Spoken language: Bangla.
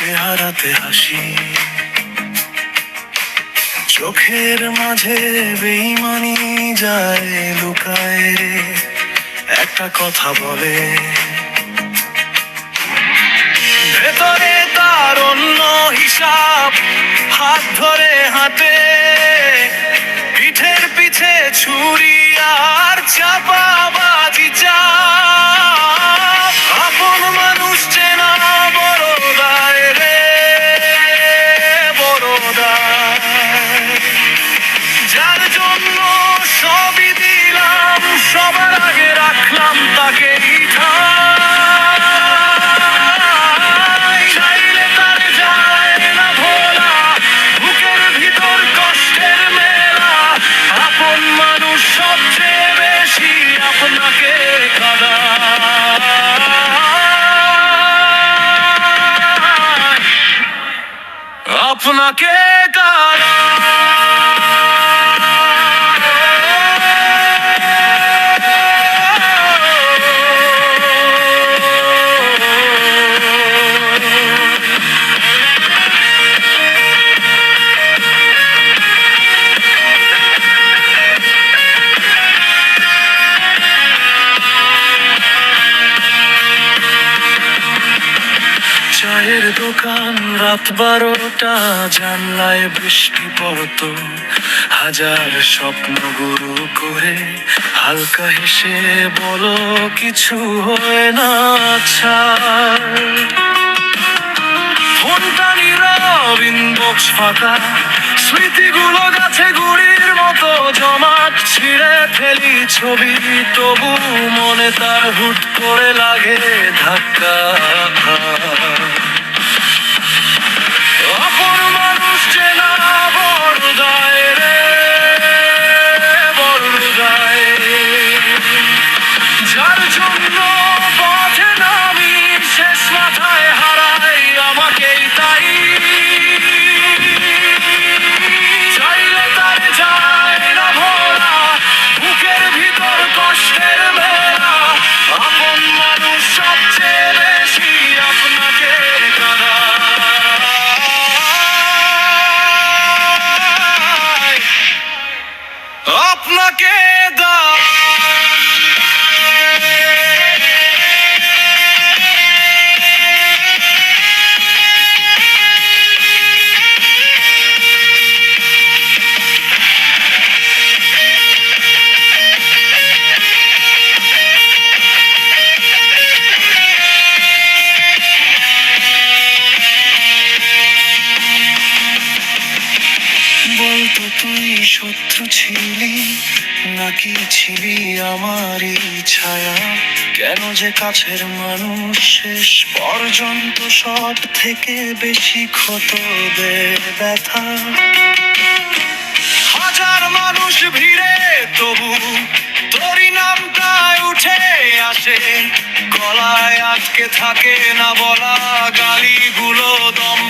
চেহারাতে হাসি। চোখের মাঝে বেইমানি যায় লুকায়। একটা কথা বলে। ভেতরে তার অন্য হিসাব, হাত ধরে হাতে পিঠের পিছে ছুরি আর চাপাবাজি আপনাকে কাদায় দোকান, রাত বারোটা, জানলায় বৃষ্টি পড়তো। হাজার স্বপ্ন গুরু করে, হালকা হেসে বলো, কিছু হয় না আচ্ছা ফোনটা নীরব ইনবক্স ফাঁকা। স্মৃতিগুলো গাছে গুড়ির মতো জমাট, ছিঁড়ে ফেলি ছবি, তবু মনে তার হুট করে লাগে ধাক্কা। আপনাকে শত্রু ছিলি, নাকি ছিলি আমারই ছায়া? কেন যে কাছের মানুষ শেষ পর্যন্ত সব থেকে বেশি ক্ষত দে ব্যথা। হাজার মানুষ ভিড়ে, তবু তোরই নামটায় উঠে আসে। গলায় আটকে থাকে না বলা গালিগুলো দম